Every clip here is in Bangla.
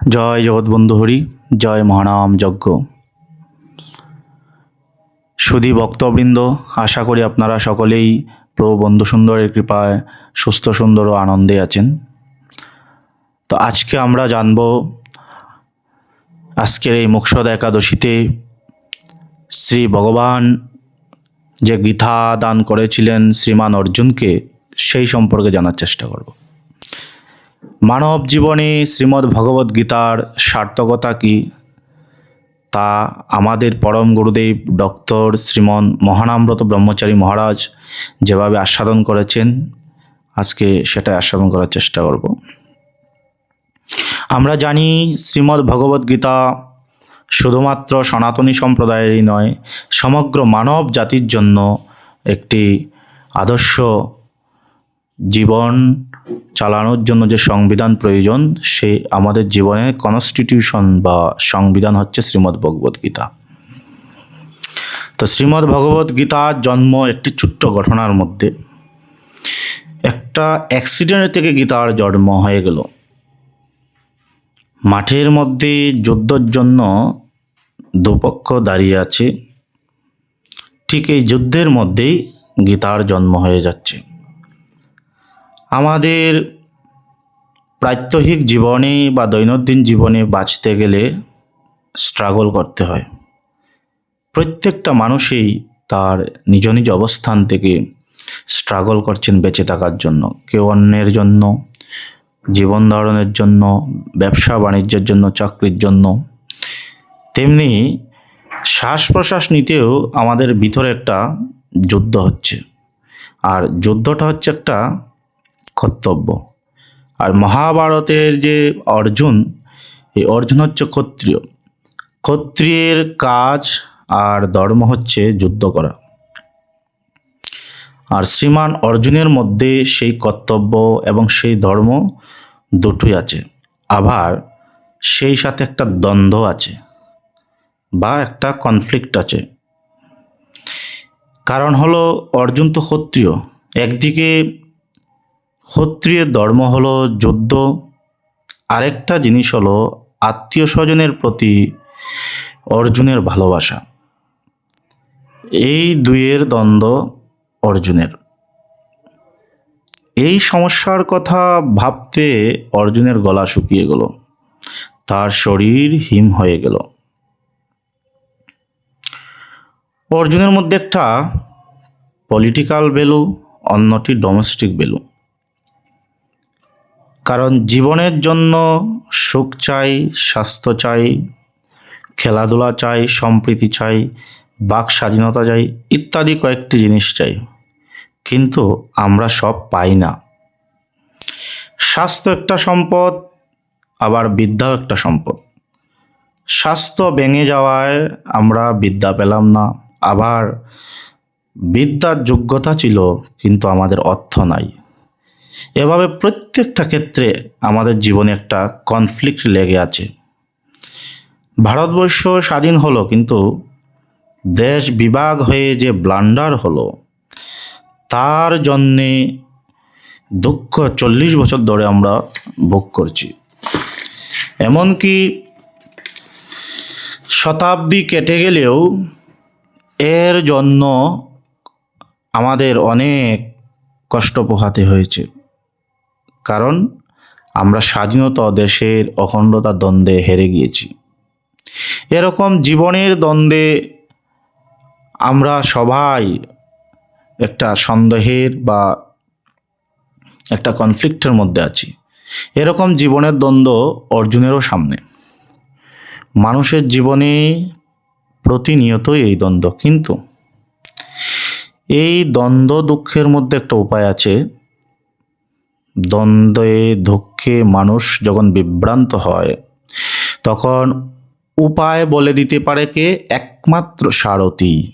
জয় জগৎবন্ধু হরি, জয় মহানাম যজ্ঞ। সুধী ভক্তবৃন্দ, আশা করি আপনারা সকলেই প্রভু বন্ধু সুন্দরের কৃপায় সুস্থ, সুন্দর ও আনন্দে আছেন। তো আজকে আমরা জানব আজকের এই মুক্ষদ একাদশীতে শ্রী ভগবান যে গীতা দান করেছিলেন শ্রীমান অর্জুনকে, সেই সম্পর্কে জানার চেষ্টা করব। মানব জীবনে শ্রীমদ্ ভগবদ গীতার সার্থকতা কি? তা আমাদের পরম গুরুদেব ডক্টর শ্রীমন মহানামব্রত ব্রহ্মচারী মহারাজ যেভাবে আস্বাদন করেছেন, আজকে সেটা আস্বাদন করার চেষ্টা করব। আমরা জানি শ্রীমদ্ ভগবদ গীতা শুধুমাত্র সনাতনী সম্প্রদায়েরই নয়, সমগ্র মানব জাতির জন্য একটি আদর্শ জীবন চালানোর জন্য যে সংবিধান প্রয়োজন, সে আমাদের জীবনের কনস্টিটিউশন বা সংবিধান হচ্ছে শ্রীমদ্ ভগবদ গীতা। তো শ্রীমদ্ ভগবদ গীতার জন্ম একটি ছোট্ট ঘটনার মধ্যে। একটা অ্যাক্সিডেন্ট থেকে গীতার জন্ম হয়ে গেল। মাঠের মধ্যে যুদ্ধর জন্য দুপক্ষ দাঁড়িয়ে আছে। ঠিক এই যুদ্ধের মধ্যেই গীতার জন্ম হয়ে যাচ্ছে। আমাদের প্রাত্যহিক জীবনে বা দৈনন্দিন জীবনে বাঁচতে গেলে স্ট্রাগল করতে হয়। প্রত্যেকটা মানুষই তার নিজ নিজ অবস্থান থেকে স্ট্রাগল করছেন বেঁচে থাকার জন্য। কেউ অন্যের জন্য, জীবন ধারণের জন্য, ব্যবসা বাণিজ্যের জন্য, চাকরির জন্য। তেমনি শ্বাস প্রশ্বাস নিতেও আমাদের ভিতরে একটা যুদ্ধ হচ্ছে। আর যুদ্ধটা হচ্ছে একটা কর্তব্য। আর মহাভারতের যে অর্জুন, এই অর্জুন হচ্ছে ক্ষত্রিয়। ক্ষত্রিয়ের কাজ আর ধর্ম হচ্ছে যুদ্ধ করা। আর শ্রীমান অর্জুনের মধ্যে সেই কর্তব্য এবং সেই ধর্ম দুটোই আছে। আবার সেই সাথে একটা দ্বন্দ্ব আছে বা একটা কনফ্লিক্ট আছে। কারণ হলো অর্জুন তো ক্ষত্রিয়। একদিকে ক্ষত্রিয় ধর্ম হলো যুদ্ধ। আরেকটা জিনিস হলো আত্মীয় স্বজনের প্রতি অর্জুনের ভালোবাসা। এই দুইয়ের দ্বন্দ্ব অর্জুনের। এই সমস্যার কথা ভাবতে অর্জুনের গলা শুকিয়ে গেল। তার শরীর হিম হয়ে গেল। অর্জুনের মধ্যে একটা পলিটিক্যাল ভ্যালু অন্যটি ডোমেস্টিক ভ্যালু কারণ জীবনের জন্য সুখ চাই, স্বাস্থ্য চাই, খেলাধুলা চাই, সম্প্রীতি চাই, বাক স্বাধীনতা চাই, ইত্যাদি কয়েকটি জিনিস চাই। কিন্তু আমরা সব পাই না। স্বাস্থ্য একটা সম্পদ, আবার বিদ্যাও একটা সম্পদ। স্বাস্থ্য ভেঙে যাওয়ায় আমরা বিদ্যা পেলাম না। আবার বিদ্যার যোগ্যতা ছিল, কিন্তু আমাদের অর্থ নাই। এভাবে প্রত্যেকটা ক্ষেত্রে আমাদের জীবনে একটা কনফ্লিক্ট লেগে আছে। ভারতবর্ষ স্বাধীন হলো, কিন্তু দেশ বিভাগ হয়ে যে ব্লান্ডার হলো, তার জন্যে দুঃখ চল্লিশ বছর ধরে আমরা ভোগ করছি। এমনকি শতাব্দী কেটে গেলেও এর জন্য আমাদের অনেক কষ্ট পোহাতে হয়েছে। কারণ আমরা স্বাধীনতা দেশের অখণ্ডতা দ্বন্দ্বে হেরে গিয়েছি। এরকম জীবনের দ্বন্দ্বে আমরা সবাই একটা সন্দেহের বা একটা কনফ্লিক্টের মধ্যে আছি। এরকম জীবনের দ্বন্দ্ব অর্জুনেরও সামনে। মানুষের জীবনে প্রতিনিয়তই এই দ্বন্দ্ব। কিন্তু এই দ্বন্দ্ব দুঃখের মধ্যে একটা উপায় আছে দ্বন্দ্বে দুঃখে মানুষ যখন বিভ্রান্ত হয়, তখন উপায় বলে দিতে পারে কে? একমাত্র সারথি।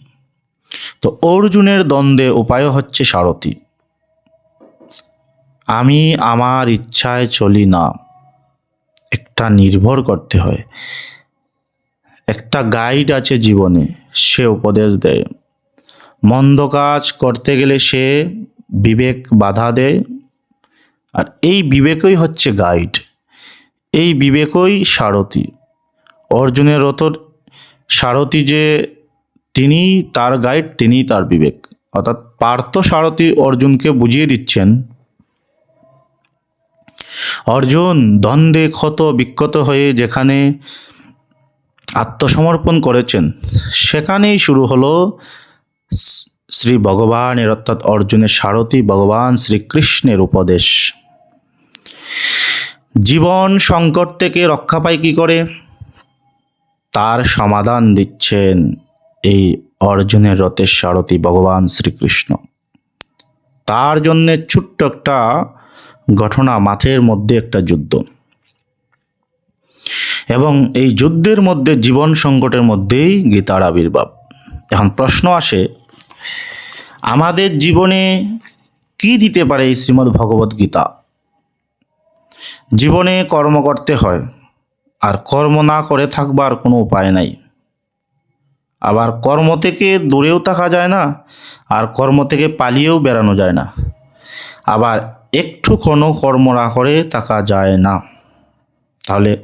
তো অর্জুনের দ্বন্দ্বে উপায় হচ্ছে সারথি। আমি আমার ইচ্ছায় চলি না। একটা নির্ভর করতে হয়। একটা গাইড আছে জীবনে, সে উপদেশ দেয়। মন্দ কাজ করতে গেলে সে বিবেক বাধা দেয়। আর এই বিবেকই হচ্ছে গাইড এই বিবেকই সারথি। অর্জুনের রথর সারথি যে তিনি, তার গাইড তিনি তার বিবেক। অর্থাৎ পার্থ সারথি অর্জুনকে বুঝিয়ে দিচ্ছেন, অর্জুন, দ্বন্দ্বে ক্ষত বিক্ষত হয়ে যেখানে আত্মসমর্পণ করেছেন, সেখানেই শুরু হলো শ্রী ভগবানের, অর্থাৎ অর্জুনের সারথি ভগবান শ্রীকৃষ্ণের উপদেশ। জীবন সংকট থেকে রক্ষা পায় কি করে? তার সমাধান দিচ্ছেন এই অর্জুনের রথের সারথি ভগবান শ্রীকৃষ্ণ। তার জন্যে ছোট্ট একটা ঘটনা মাঠের মধ্যে একটা যুদ্ধ। এবং এই যুদ্ধের মধ্যে, জীবন সংকটের মধ্যেই গীতার আবির্ভাব। এখন প্রশ্ন আসে, আমাদের জীবনে কি দিতে পারে এই শ্রীমদ্ ভগবত গীতা? জীবনে কর্ম করতে হয়। আর কর্ম না করে থাকবার কোনো উপায় নাই। আবার কর্ম থেকে দূরেও থাকা যায় না, আর কর্ম থেকে পালিয়েও বেড়ানো যায় না। আবার একটু কোনো কর্ম না করে থাকা যায় না। তাহলে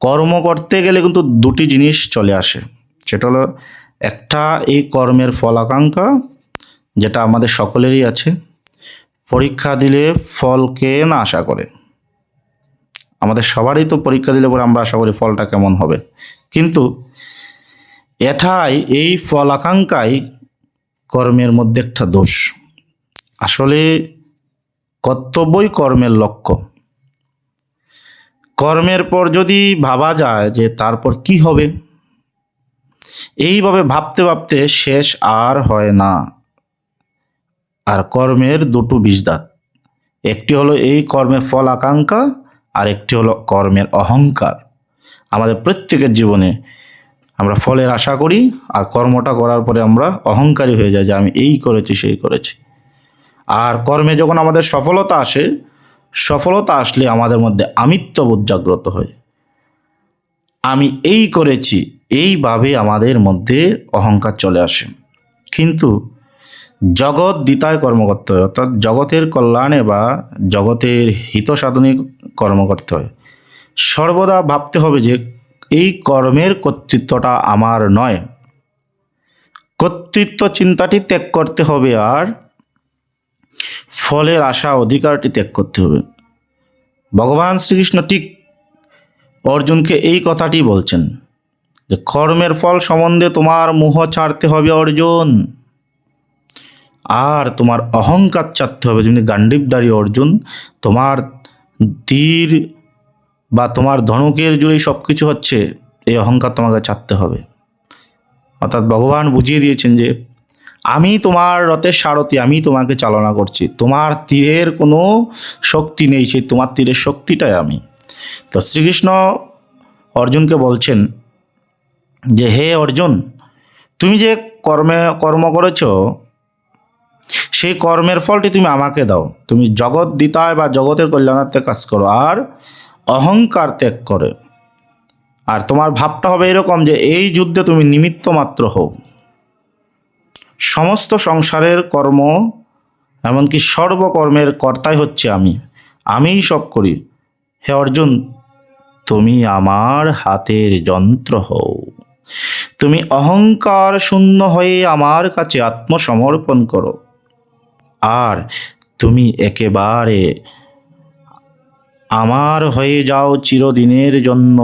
কর্ম করতে গেলে কিন্তু দুটি জিনিস চলে আসে। সেটা হলো একটা, এই কর্মের ফল আকাঙ্ক্ষা যেটা আমাদের সকলেরই আছে। পরীক্ষা দিলে ফলকে না আশা করে? আমাদের সবারই তো পরীক্ষা দিলে পরে আমরা আশা করি ফলটা কেমন হবে। কিন্তু এটাই, এই ফল আকাঙ্ক্ষাই কর্মের মধ্যে একটা দোষ। আসলে কর্তব্যই কর্মের লক্ষ্য। কর্মের পর যদি ভাবা যায় যে তারপর কি হবে, এইভাবে ভাবতে ভাবতে শেষ আর হয় না। আর কর্মের দুটো বিষদাত। একটি হলো এই কর্মের ফল আকাঙ্ক্ষা আর একটি হলো কর্মের অহংকার। আমাদের প্রত্যেকের জীবনে আমরা ফলের আশা করি আর কর্মটা করার পরে আমরা অহংকারী হয়ে যাই যে আমি এই করেছি, সেই করেছি। আর কর্মে যখন আমাদের সফলতা আসে, সফলতা আসলে আমাদের মধ্যে আমিত্ববোধ জাগ্রত হয়। আমি এই করেছি, এইভাবে আমাদের মধ্যে অহংকার চলে আসে। কিন্তু জগৎ দ্বিতায় কর্ম করতে হয়, অর্থাৎ জগতের কল্যাণে বা জগতের হিত সাধনে কর্ম করতে হয়। সর্বদা ভাবতে হবে যে এই কর্মের কর্তৃত্বটা আমার নয়। কর্তৃত্ব চিন্তাটি ত্যাগ করতে হবে আর ফলের আশা অধিকারটি ত্যাগ করতে হবে। ভগবান শ্রীকৃষ্ণ ঠিক অর্জুনকে এই কথাটি বলছেন যে, কর্মের ফল সম্বন্ধে তোমার মোহ ছাড়তে হবে অর্জুন। আর তোমার অহংকার ছাড়তে হবে। যেমনি গান্ডীবদারী অর্জুন, তোমার তীর বা তোমার ধনুকের জুড়েই সব কিছু হচ্ছে, এই অহংকার তোমাকে ছাড়তে হবে। অর্থাৎ ভগবান বুঝিয়ে দিয়েছেন যে, আমি তোমার রথের সারথি, আমি তোমাকে চালনা করছি। তোমার তীরের কোনো শক্তি নেই, সেই তোমার তীরের শক্তিটাই আমি। তো শ্রীকৃষ্ণ অর্জুনকে বলছেন যে, হে অর্জুন, তুমি যে কর্মে, কর্ম করেছ সেই কর্মের ফলটি তুমি আমাকে দাও। তুমি জগৎ দিতায় বা জগতের কল্যাণার্থে কাজ করো আর অহংকার ত্যাগ করে। আর তোমার ভাবটা হবে এরকম যে এই যুদ্ধে তুমি নিমিত্ত মাত্র হও। সমস্ত সংসারের কর্ম, এমনকি সর্বকর্মের কর্তাই হচ্ছে আমি। আমিই সব করি। হে অর্জুন, তুমি আমার হাতের যন্ত্র হও। তুমি অহংকার শূন্য হয়ে আমার কাছে আত্মসমর্পণ করো। আর তুমি একেবারে আমার হয়ে যাও চিরদিনের জন্য।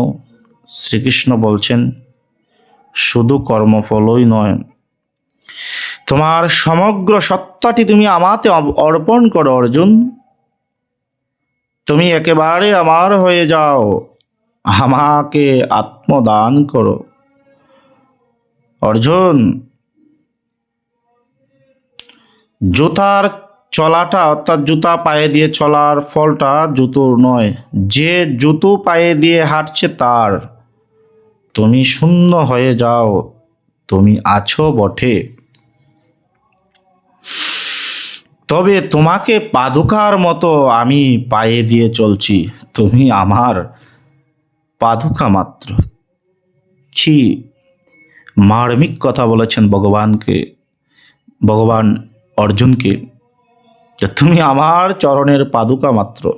শ্রীকৃষ্ণ বলছেন, শুধু কর্মফলই নয়, তোমার সমগ্র সত্তাটি তুমি আমাতে অর্পণ করো অর্জুন। তুমি একেবারে আমার হয়ে যাও, আমাকে আত্মদান করো। অর্জুন জুতার চলাটা, অর্থাৎ জুতা পায়ে দিয়ে চলার ফলটা জুতোর নয়। যে জুতো পায়ে দিয়ে হাঁটছে তার। তুমি শূন্য হয়ে যাও। তুমি আছো বটে। তবে তোমাকে পাদুকার মতো আমি পায়ে দিয়ে চলছি। তুমি আমার পাদুকা মাত্র। কি মার্মিক কথা বলেছেন ভগবানকে। ভগবান অর্জুনকে তুমি আমার চরণের পাদুকা মাত্র।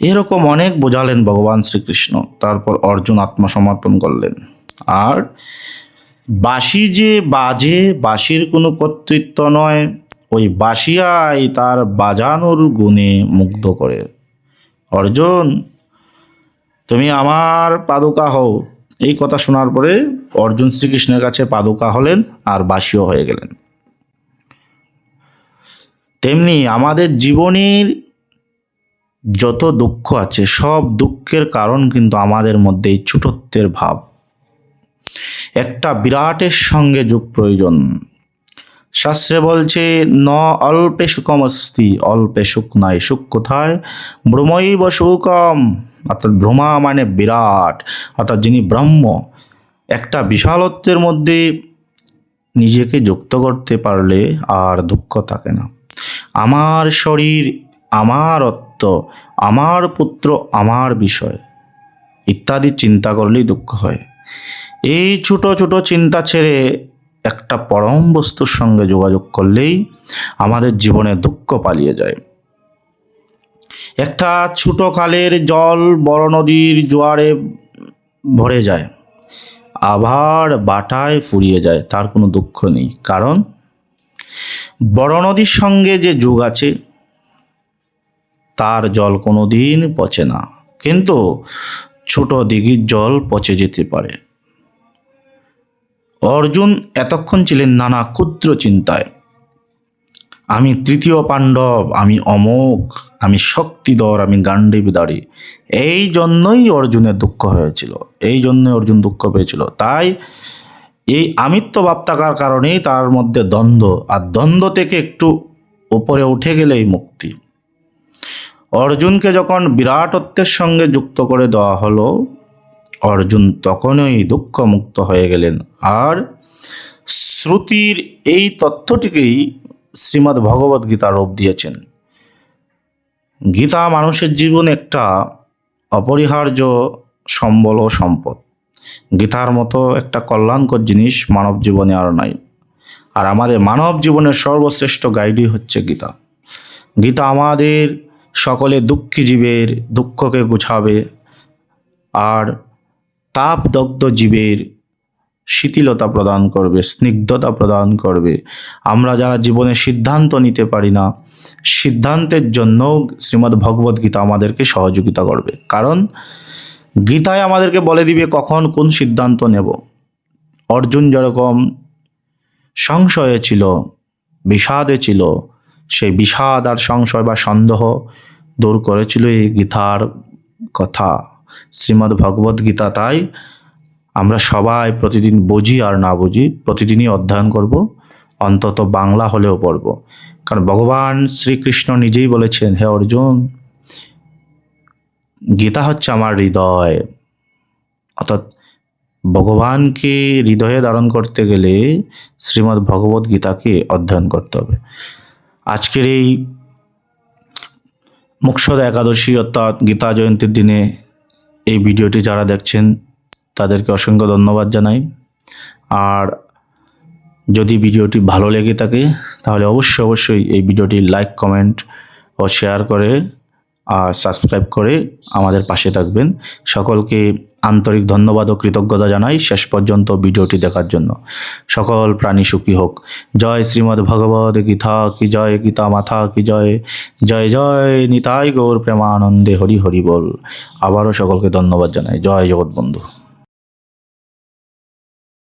এরকম অনেক বোঝালেন ভগবান শ্রীকৃষ্ণ। তারপর অর্জুন আত্মসমর্পণ করলেন। আর বাঁশি যে বাজে, বাঁশির কোনো কর্তৃত্ব নয়, ওই বাঁশিয়াই তার বাজানোর গুণে মুগ্ধ করে। অর্জুন, তুমি আমার পাদুকা হও। এই কথা শোনার পরে অর্জুন শ্রীকৃষ্ণের কাছে পাদুকা হলেন আর বাসীও হয়ে গেলেন। তেমনি আমাদের জীবনের যত দুঃখ আছে, সব দুঃখের কারণ কিন্তু আমাদের মধ্যে এই ছোটত্বের ভাব। একটা বিরাটের সঙ্গে যুগ প্রয়োজন। শাস্ত্রে বলছে, ন অল্পে সুখম অস্তি, অল্পে সুখ নাই, সুখ কোথায়? ব্রহ্মৈব সুকম অর্থাৎ ব্রহ্মা মানে বিরাট, অর্থাৎ যিনি ব্রহ্ম। একটা বিশালত্বের মধ্যে নিজেকে যুক্ত করতে পারলে আর দুঃখ থাকে না। আমার শরীর আমার অত্ত, আমার পুত্র আমার বিষয়। ইত্যাদি চিন্তা করলেই দুঃখ হয়। এই ছোট ছোট চিন্তা ছেড়ে একটা পরম বস্তুর সঙ্গে যোগাযোগ করলেই আমাদের জীবনে দুঃখ পালিয়ে যায়। একটা ছোট কালের জল বড় নদীর জোয়ারে ভরে যায়। আবার বাটায় ফুরিয়ে যায়, তার কোনো দুঃখ নেই। কারণ বড় নদীর সঙ্গে যে যুগ আছে, তার জল কোনো দিন পচে না। কিন্তু ছোট দিঘির জল পচে যেতে পারে। অর্জুন এতক্ষণ ছিলেন নানা ক্ষুদ্র চিন্তায়। আমি তৃতীয় পাণ্ডব, আমি অমোঘ, আমি শক্তিধর, আমি গান্ডীবিদারী। এই জন্যই অর্জুনের দুঃখ হয়েছিল, এই জন্যই অর্জুন দুঃখ পেয়েছিল। তাই এই আমিত্ব ভাব থাকার কারণেই তার মধ্যে দ্বন্দ্ব, আর দ্বন্দ্ব থেকে একটু উপরে উঠে গেলেই মুক্তি। অর্জুনকে যখন বিরাটত্বের সঙ্গে যুক্ত করে দেওয়া হলো, অর্জুন তখনই দুঃখমুক্ত হয়ে গেলেন। আর শ্রুতির এই তত্ত্বটিকেই শ্রীমদ্ ভগবদ গীতা রূপ দিয়েছেন। গীতা মানুষের জীবনে একটা অপরিহার্য সম্বল ও সম্পদ। গীতার মতো একটা কল্যাণকর জিনিস মানব জীবনে আর নাই। আর আমাদের মানব জীবনের সর্বশ্রেষ্ঠ গাইডই হচ্ছে গীতা। গীতা আমাদের সকলে দুঃখী জীবের, দুঃখকে গুছাবে আর তাপদগ্ধ জীবের শিথিলতা প্রদান করবে, স্নিগ্ধতা প্রদান করবে। আমরা যারা জীবনে সিদ্ধান্ত নিতে পারি না, সিদ্ধান্তের জন্য শ্রীমদ্ ভগবদ্গীতা আমাদেরকে সহযোগিতা করবে। কারণ গীতায় আমাদেরকে বলে দিবে কখন কোন সিদ্ধান্ত নেব। অর্জুন যেরকম সংশয়ে ছিল, বিষাদে ছিল, সেই বিষাদ আর সংশয় বা সন্দেহ দূর করেছিল এই গীতার কথা। শ্রীমদ্ ভগবদ গীতা তাই আমরা সবাই প্রতিদিন বুঝি আর না বুঝি, প্রতিদিনই অধ্যয়ন করব, অন্তত বাংলা হলেও পড়ব। কারণ ভগবান শ্রীকৃষ্ণ নিজেই বলেছেন, হে অর্জুন গীতা হচ্ছে আমার হৃদয়। অর্থাৎ ভগবানকে হৃদয়ে ধারণ করতে গেলে শ্রীমদ্ ভগবত গীতাকে অধ্যয়ন করতে হবে। আজকের এই মুক্ষদ একাদশী অর্থাৎ গীতা জয়ন্তীর দিনে এই ভিডিওটি যারা দেখছেন, তাদেরকে অসংখ্য ধন্যবাদ জানাই। আর যদি ভিডিওটি ভালো লেগে থাকে, তাহলে অবশ্যই অবশ্যই এই ভিডিওটি লাইক, কমেন্ট ও শেয়ার করে আর সাবস্ক্রাইব করে আমাদের পাশে থাকবেন। সকলকে আন্তরিক ধন্যবাদ ও কৃতজ্ঞতা জানাই শেষ পর্যন্ত ভিডিওটি দেখার জন্য। সকল প্রাণী সুখী হোক। জয় শ্রীমদ্ ভগবদ গীতা কি জয় গীতা মাথা কি জয়। জয় জয় নিতাই গৌর প্রেমানন্দে হরি হরি বল। আবারও সকলকে ধন্যবাদ জানাই। জয় জগৎ বন্ধু